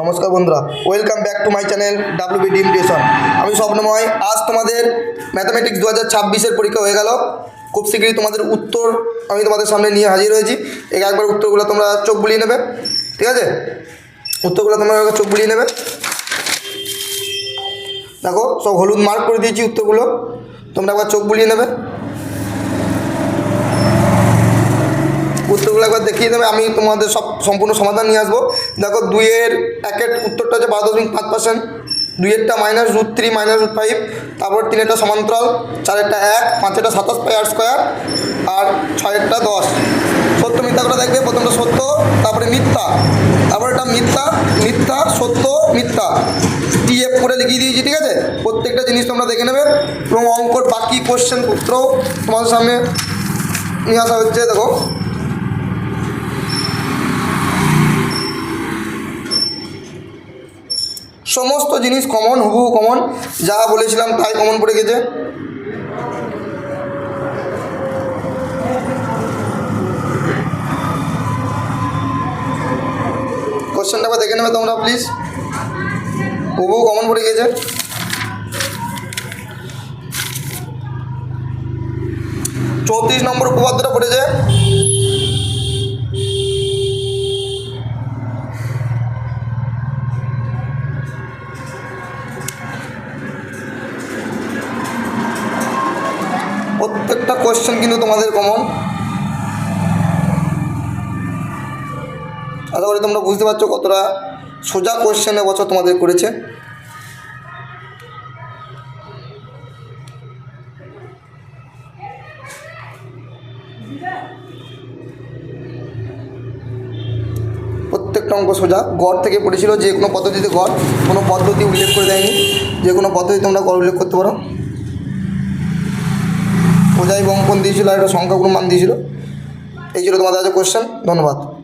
নমস্কার বন্ধুরা welcome back to my channel WB ডিম টিউশন আমি স্বপ্নময়, আজ তোমাদের ম্যাথামেটিক্স দু হাজার ছাব্বিশের পরীক্ষা হয়ে গেল। খুব শীঘ্রই তোমাদের উত্তর আমি তোমাদের সামনে নিয়ে হাজির হয়েছি। এই একবার উত্তরগুলো তোমরা চোখ বুলিয়ে নেবে, ঠিক আছে? উত্তরগুলো তোমরা চোখ বুলিয়ে নেবে। দেখো, সব হলুদ মার্ক করে দিয়েছি উত্তরগুলো। তোমরা একবার চোখ বুলিয়ে নেবে। উত্তরগুলো একবার দেখিয়ে দেবে, আমি তোমাদের সব সম্পূর্ণ সমাধান নিয়ে আসব। দেখো, দুইয়ের একের উত্তরটা হচ্ছে বারো দশমিক পাঁচ percent দুইয়েরটা minus root three minus root five তারপর তিনেরটা সমান্তরাল, চারেরটা এক, পাঁচেরটা সাতাশ পাই আট স্কোয়ার আর ছয়েরটা দশ। সত্য মিথ্যা করে দেখবে? প্রথমটা সত্য, তারপরে মিথ্যা। তারপরে এটা মিথ্যা মিথ্যা, সত্য, মিথ্যা। টিএফ করে লিখিয়ে দিয়েছি, ঠিক আছে? প্রত্যেকটা জিনিস তোমরা দেখে নেবে। এবং অঙ্কর বাকি কোশ্চেন পত্রও তোমাদের সামনে নিয়ে আসা হচ্ছে, দেখো। সমস্ত জিনিস কমন হুবহু কমন যা বলেছিলাম তাই কমন পড়ে গেছে। কোশ্চেনটা দেখে নেবে তোমরা প্লিজ হুবহু কমন পড়ে গেছে। চৌত্রিশ নম্বর উপপাদ্যটা পড়েছে। প্রত্যেকটা কোয়েশ্চেন কিন্তু তোমাদের কমন আশা করি তোমরা বুঝতে পারছ কতটা সোজা কোশ্চেন এবছর তোমাদের করেছে। প্রত্যেকটা অঙ্ক সোজা। গড় থেকে পড়েছিল যে কোনো পদ্ধতিতে গড়। কোনো পদ্ধতি উল্লেখ করে দেয়নি। যে কোনো পদ্ধতি তোমরা গড় উল্লেখ করতে পারো। প্রজাই বঙ্কন দিয়েছিল আর একটা সংখ্যাগুলো মান দিয়েছিল। এই ছিল তোমাদের কাছে কোশ্চেন ধন্যবাদ।